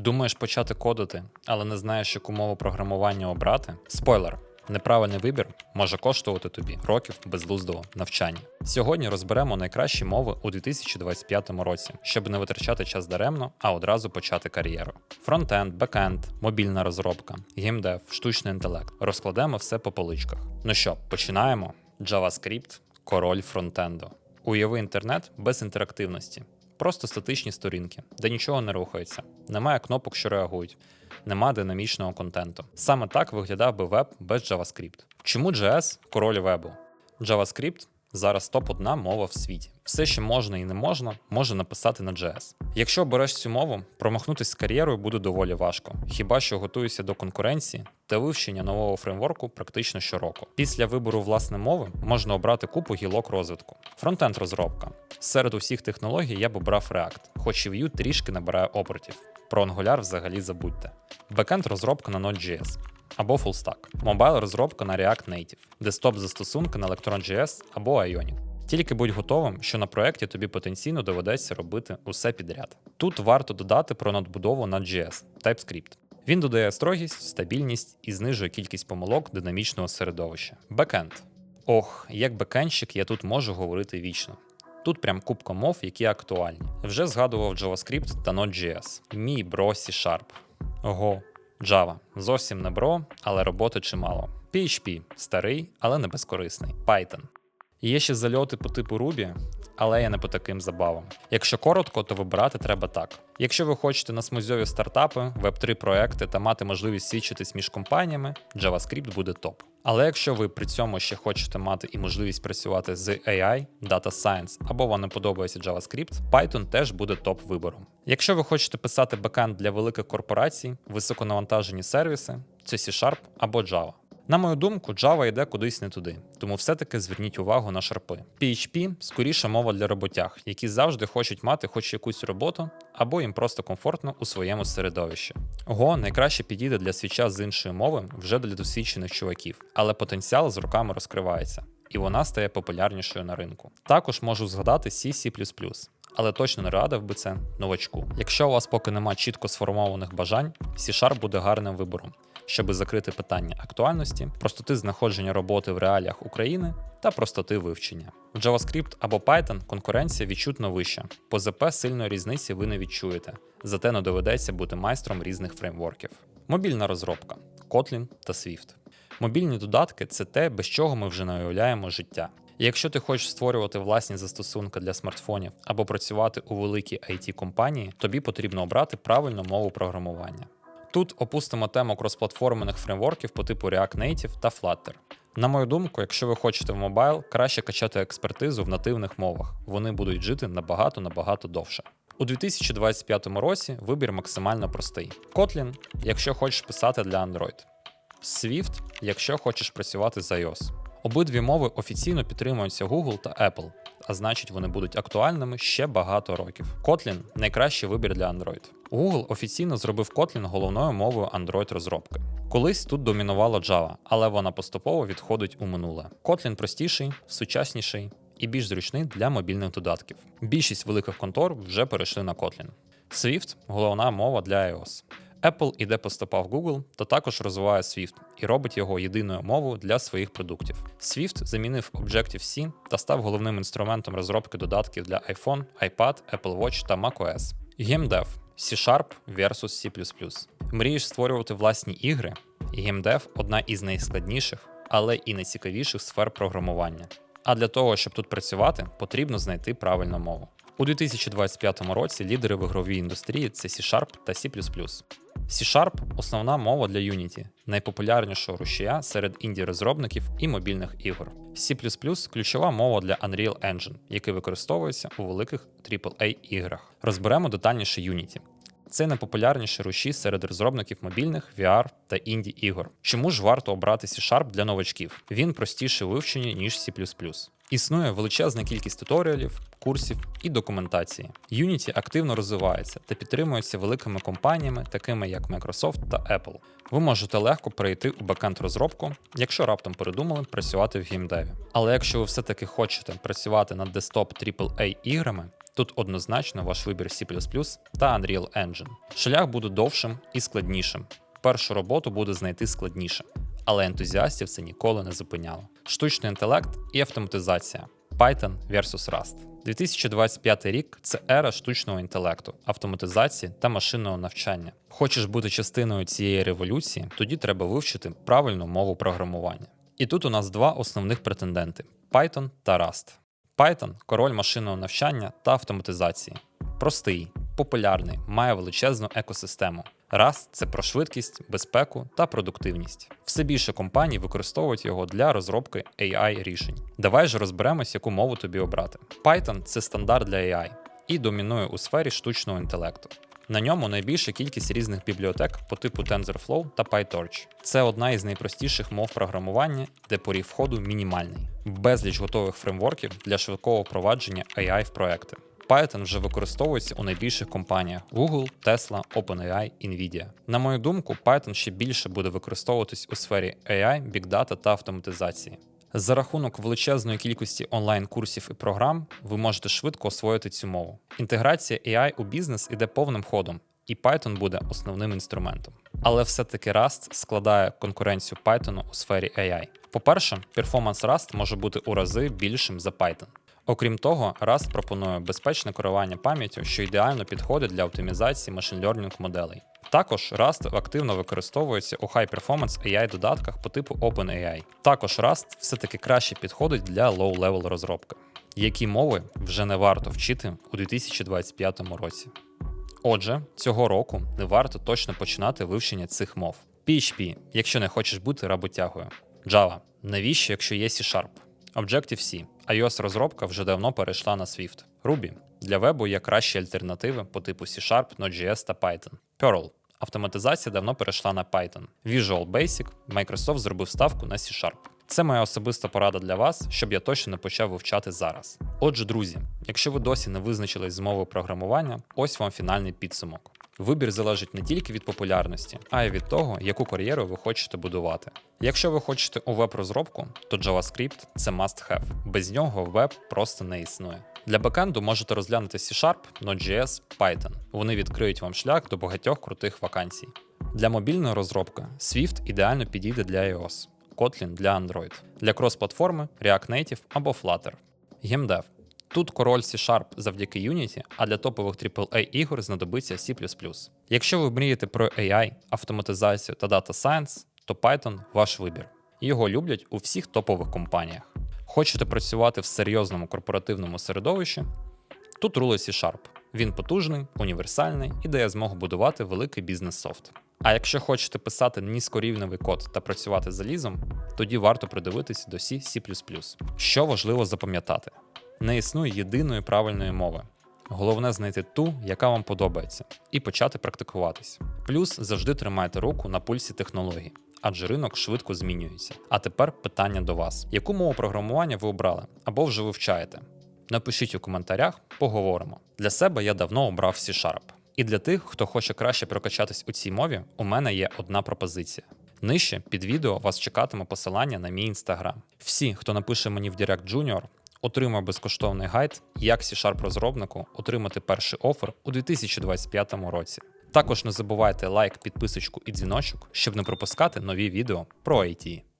Думаєш почати кодити, але не знаєш, яку мову програмування обрати? Спойлер. Неправильний вибір може коштувати тобі років безглуздого навчання. Сьогодні розберемо найкращі мови у 2025 році, щоб не витрачати час даремно, а одразу почати кар'єру. Фронтенд, бекенд, мобільна розробка, геймдев, штучний інтелект. Розкладемо все по поличках. Ну що, починаємо? JavaScript – король фронтенду. Уяви інтернет без інтерактивності. Просто статичні сторінки, де нічого не рухається, немає кнопок, що реагують, нема динамічного контенту. Саме так виглядав би веб без JavaScript. Чому JS – король вебу? JavaScript зараз топ-1 мова в світі. Все, що можна і не можна, може написати на JS. Якщо обереш цю мову, промахнутися з кар'єрою буде доволі важко, хіба що готуєшся до конкуренції та вивчення нового фреймворку практично щороку. Після вибору власне мови можна обрати купу гілок розвитку. Фронтенд розробка. Серед усіх технологій я б обрав React, хоч і Vue трішки набирає обертів. Про Angular взагалі забудьте. Бекенд розробка на Node.js або FullStack. Мобайл розробка на React Native, десктоп застосунки на Electron.js або Ionic. Тільки будь готовим, що на проєкті тобі потенційно доведеться робити усе підряд. Тут варто додати про надбудову на JS TypeScript. Він додає строгість, стабільність і знижує кількість помилок динамічного середовища. Бекенд. Ох, як бекенщик я тут можу говорити вічно. Тут прям купка мов, які актуальні. Вже згадував JavaScript та Node.js. Мій бро C-Sharp. Ого, Java. Зовсім не бро, але роботи чимало. PHP старий, але не безкорисний. Python. Є ще зальоти по типу Ruby, але я не по таким забавам. Якщо коротко, то вибирати треба так. Якщо ви хочете на смузьові стартапи, web3 проекти та мати можливість свідчитись між компаніями, JavaScript буде топ. Але якщо ви при цьому ще хочете мати і можливість працювати з AI, Data Science або вам не подобається JavaScript, Python теж буде топ вибором. Якщо ви хочете писати бекенд для великих корпорацій, високонавантажені сервіси, це C-Sharp або Java. На мою думку, Java йде кудись не туди, тому все-таки зверніть увагу на шарпи. PHP скоріша мова для роботяг, які завжди хочуть мати хоч якусь роботу, або їм просто комфортно у своєму середовищі. Go найкраще підійде для свіча з іншої мови вже для досвідчених чуваків, але потенціал з роками розкривається, і вона стає популярнішою на ринку. Також можу згадати C, C++. Але точно не радив би це новачку. Якщо у вас поки нема чітко сформованих бажань, C-Sharp буде гарним вибором щоб закрити питання актуальності, простоти знаходження роботи в реаліях України та простоти вивчення. В JavaScript або Python конкуренція відчутно вища. По ЗП сильної різниці ви не відчуєте, зате не доведеться бути майстром різних фреймворків. Мобільна розробка Kotlin та Swift. Мобільні додатки це те, без чого ми вже не уявляємо життя. Якщо ти хочеш створювати власні застосунки для смартфонів або працювати у великій it компанії, тобі потрібно обрати правильну мову програмування. Тут опустимо тему кросплатформених фреймворків по типу React Native та Flutter. На мою думку, якщо ви хочете в мобайл, краще качати експертизу в нативних мовах. Вони будуть жити набагато-набагато довше. У 2025 році вибір максимально простий: Kotlin, якщо хочеш писати для Android, Swift, якщо хочеш працювати з iOS. Обидві мови офіційно підтримуються Google та Apple, а значить вони будуть актуальними ще багато років. Kotlin – найкращий вибір для Android. Google офіційно зробив Kotlin головною мовою Android розробки. Колись тут домінувала Java, але вона поступово відходить у минуле. Kotlin простіший, сучасніший і більш зручний для мобільних додатків. Більшість великих контор вже перейшли на Kotlin. Swift головна мова для iOS. Apple іде по стопах Google, та також розвиває Swift і робить його єдиною мовою для своїх продуктів. Swift замінив Objective-C та став головним інструментом розробки додатків для iPhone, iPad, Apple Watch та macOS. GameDev C-Sharp versus C++. Мрієш створювати власні ігри? GameDev – одна із найскладніших, але і найцікавіших сфер програмування. А для того, щоб тут працювати, потрібно знайти правильну мову. У 2025 році лідери в ігровій індустрії це C-Sharp та C++. C-Sharp основна мова для Unity, найпопулярнішого рушія серед інді-розробників і мобільних ігор. C++ ключова мова для Unreal Engine, який використовується у великих AAA іграх. Розберемо детальніше Unity. Це найпопулярніші руші серед розробників мобільних, VR та інді ігор. Чому ж варто обрати C-Sharp для новачків? Він простіший у вивченні, ніж C++. Існує величезна кількість туторіалів, курсів і документації. Unity активно розвивається та підтримується великими компаніями, такими як Microsoft та Apple. Ви можете легко перейти у бекенд розробку, якщо раптом передумали працювати в геймдеві. Але якщо ви все-таки хочете працювати над десктоп AAA іграми, Тут однозначно ваш вибір C та Unreal Engine. Шлях буде довшим і складнішим. Першу роботу буде знайти складніше, але ентузіастів це ніколи не зупиняло. Штучний інтелект і автоматизація. Python versus Rust. 2025 рік це ера штучного інтелекту, автоматизації та машинного навчання. Хочеш бути частиною цієї революції, тоді треба вивчити правильну мову програмування. І тут у нас два основних претенденти: Python та Rust. Python король машинного навчання та автоматизації. Простий, популярний, має величезну екосистему. Rust – це про швидкість, безпеку та продуктивність. Все більше компаній використовують його для розробки AI рішень. Давай же розберемось, яку мову тобі обрати. Python це стандарт для AI і домінує у сфері штучного інтелекту. На ньому найбільша кількість різних бібліотек по типу TensorFlow та PyTorch. Це одна із найпростіших мов програмування, де поріг входу мінімальний, безліч готових фреймворків для швидкого впровадження AI в проекти. Python вже використовується у найбільших компаніях Google, Tesla, OpenAI, Nvidia. На мою думку, Python ще більше буде використовуватись у сфері AI, Big Data та автоматизації. За рахунок величезної кількості онлайн-курсів і програм ви можете швидко освоїти цю мову. Інтеграція AI у бізнес іде повним ходом, і Python буде основним інструментом. Але все-таки Rust складає конкуренцію Python у сфері AI. По-перше, перформанс Rust може бути у рази більшим за Python. Окрім того, Rust пропонує безпечне керування пам'яттю, що ідеально підходить для оптимізації машин-лернінг моделей. Також Rust активно використовується у high-performance AI додатках по типу OpenAI. Також Rust все-таки краще підходить для low-level розробки, які мови вже не варто вчити у 2025 році. Отже, цього року не варто точно починати вивчення цих мов. PHP, якщо не хочеш бути работягою. Java, навіщо, якщо є C-Sharp? Objective-C, iOS розробка вже давно перейшла на Swift. Ruby для вебу є кращі альтернативи по типу C-Sharp, Node.js та Python. Perl автоматизація давно перейшла на Python. Visual Basic Microsoft зробив ставку на C-Sharp. Це моя особиста порада для вас, щоб я точно не почав вивчати зараз. Отже, друзі, якщо ви досі не визначились з мовою програмування, ось вам фінальний підсумок. Вибір залежить не тільки від популярності, а й від того, яку кар'єру ви хочете будувати. Якщо ви хочете у веб-розробку, то JavaScript це must-have. Без нього веб просто не існує. Для бекенду можете розглянути C-Sharp, Node.js, Python. Вони відкриють вам шлях до багатьох крутих вакансій. Для мобільної розробки Swift ідеально підійде для iOS, Kotlin для Android, для крос-платформи React Native або Flutter. Геймдев Тут король C-Sharp завдяки Unity, а для топових AAA ігор знадобиться C. Якщо ви мрієте про AI, автоматизацію та Data Science, то Python ваш вибір. Його люблять у всіх топових компаніях. Хочете працювати в серйозному корпоративному середовищі? Тут рулить C-Sharp. Він потужний, універсальний і дає змогу будувати великий бізнес-софт. А якщо хочете писати низькорівневий код та працювати залізом, тоді варто придивитися до C++. Що важливо запам'ятати: не існує єдиної правильної мови. Головне знайти ту, яка вам подобається, і почати практикуватись. Плюс завжди тримайте руку на пульсі технологій, адже ринок швидко змінюється. А тепер питання до вас: яку мову програмування ви обрали або вже вивчаєте? Напишіть у коментарях, поговоримо. Для себе я давно обрав C-Sharp. І для тих, хто хоче краще прокачатись у цій мові, у мене є одна пропозиція. Нижче під відео вас чекатиме посилання на мій інстаграм. Всі, хто напише мені в Direct Junior, отримає безкоштовний гайд, як C-Sharp розробнику отримати перший офер у 2025 році. Також не забувайте лайк, підписочку і дзвіночок, щоб не пропускати нові відео про IT.